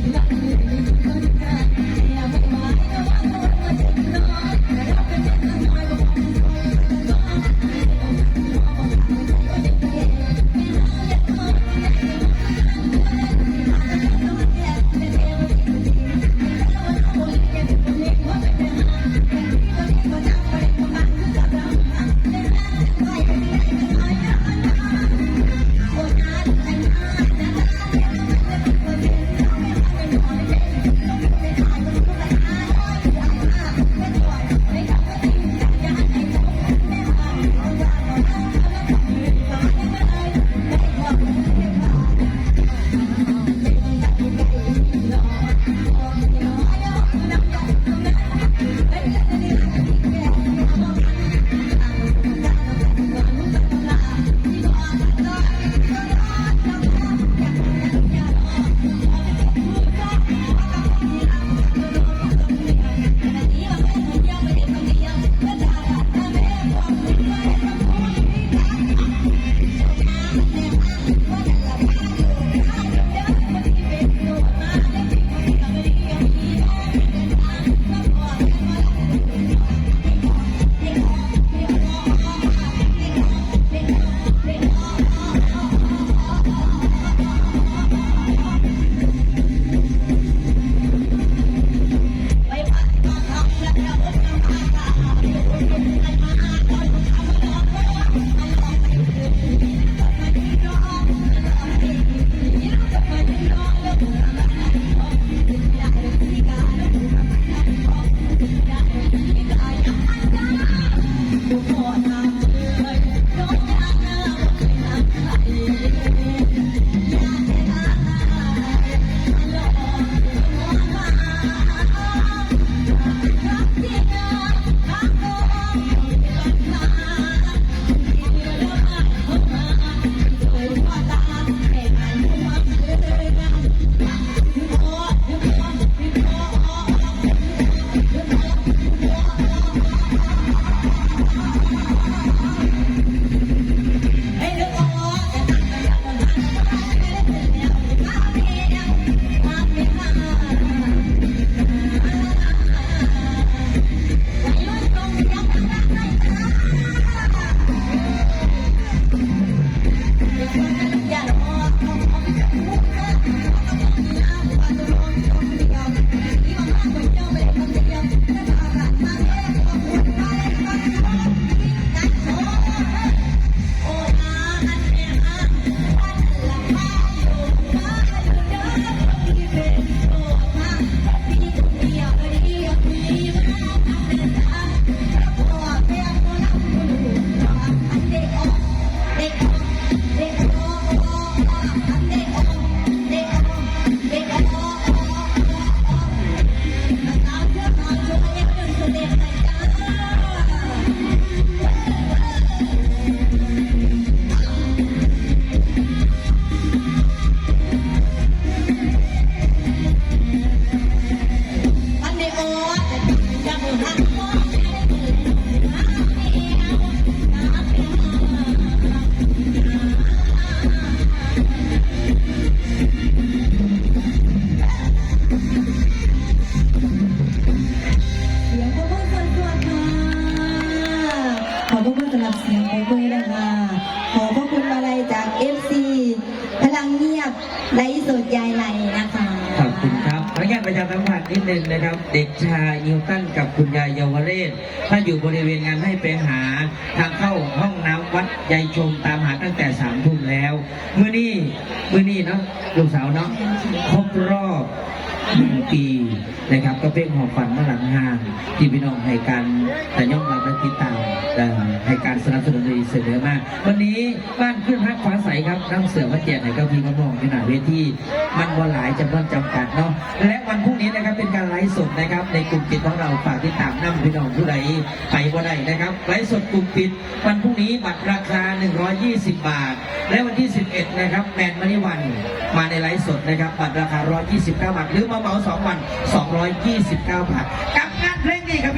Thank you. เงียบไร้สุดยายไรนะคะขอบคุณครับขออนุญาตประชาสัมพันธ์นิดนึงนะครับ เด็กชายนิวตันกับคุณยายเยาวเรศ ถ้าอยู่บริเวณงานให้ไปหาทางเข้าห้องน้ำวัดยายชมตามหาตั้งแต่สามทุ่มแล้ว มื้อนี้มื้อนี้เนาะลูกสาวเนาะครบรอบ หนึ่งปีนะครับก็เป็นหอบฝันมาหลังห้างที่พี่น้องให้การแต่ย่อมรับและติดตามเอ่อให้การสนับสนุนดีเสนอมาวันนี้บ้านขึ้นฮักฟ้าใสครับน้ำเสือมาแจกให้กับพี่กับน้องที่หน้าเวทีมันบ่หลายจำนวนจำกัดเนาะและวันพรุ่งนี้นะครับเป็นการไลฟ์สดนะครับ ในกลุ่มปิดของเราฝากติดตามน้ำพี่น้องผู้ใดไปบ่ได้นะครับไลฟ์สดกลุ่มปิดวันพรุ่งนี้บัตรราคา 120 บาท และวันที่ 11 นะครับแมนมณีวันมาในไลฟ์สดนะครับบัตรราคา 129 บาทหรือมาเหมาสองวัน 229 บาทกับงานเพลงนี้ครับ